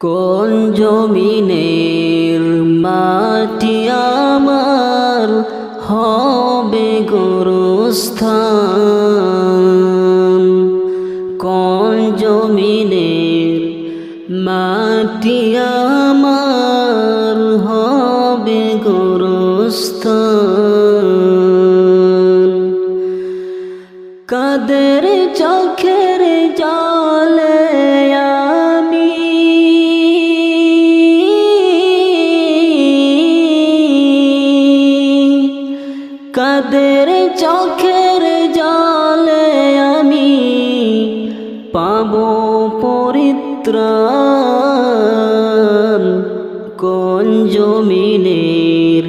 কোন জমিনের মাটি আমার হবে গোরস্থান? কোন জমিনের মাটি আমার হবে গোরস্থান? কাদের কাদের চোখের জলে আমি পাব পরিত্রাণ। কোন জমিনের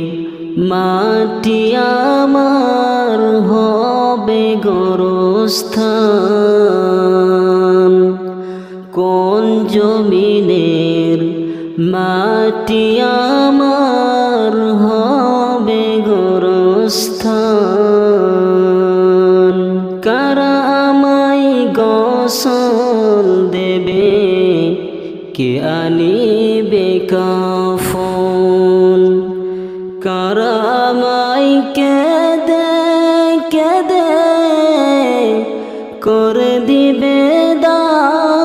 মাটি আমার হবে গোরস্থান? কোন জমিনের মাটি আমার হবে গোরস্থান? কারা আমায় গোসল দেবে? কে আনিবে কাফন? কারামাই কেদে কেদে করে দিবে দাফন?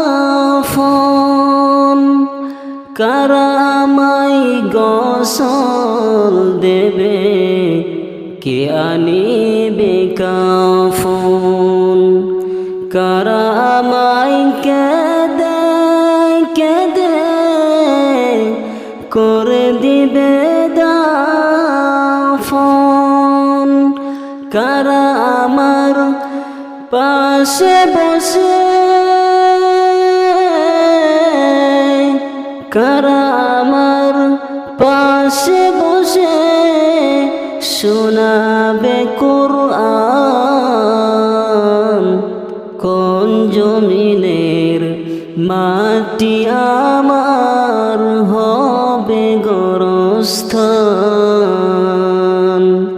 কারামাই গসল দেবে কে আনিবে কাফন কারামাই কেদে কেদে করে দিবে দাফন। কারা আমার পাশে বসে কারা আমার পাশে বসে শোনাবে কোন জমিনের মাটি আমার হবে গোরস্থান?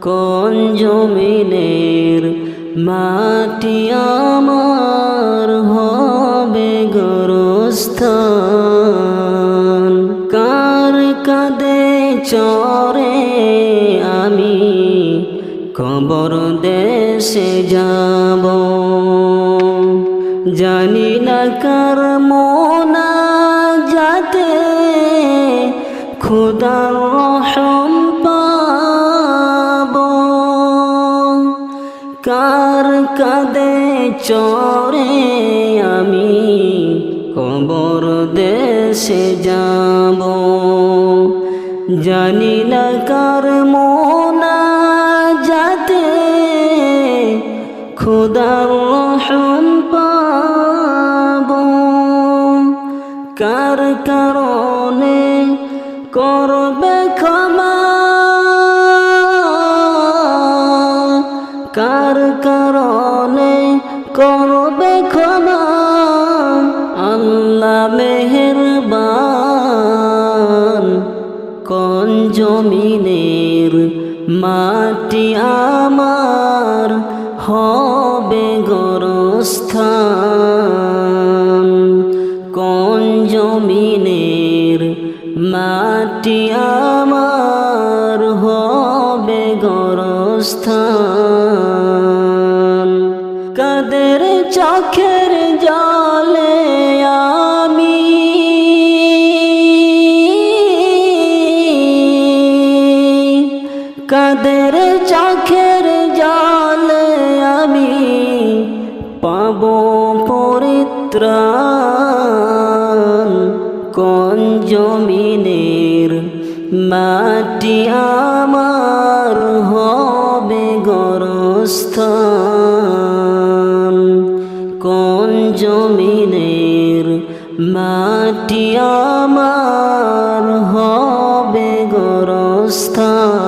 কোন জমিনের মাটি আমার হবে গোরস্থান? কার কাঁদে চরে কবর দেশে যাব। জানি না কার মোনা যাতে খুদার রহম কার কাঁদে চরে আমি কবর দেশে যাব। জানি না কার মোনা খুদার রহম পাব। কার কারণে করবে ক্ষমা? কার কারণে করবে ক্ষমা? আল্লাহ মেহেরবান, কোন জমিনের মাটি আমার? হবে মাটি আমার হবে গোরস্থান। কাদের চোখের জলে আমি? কাদের চোখের জলে আমি পাব পরিত্রাণ? কোন জমিনের মাটি আমার হবে গরস্থান। কোন জমিনের মাটি আমার হবে গোরস্থান?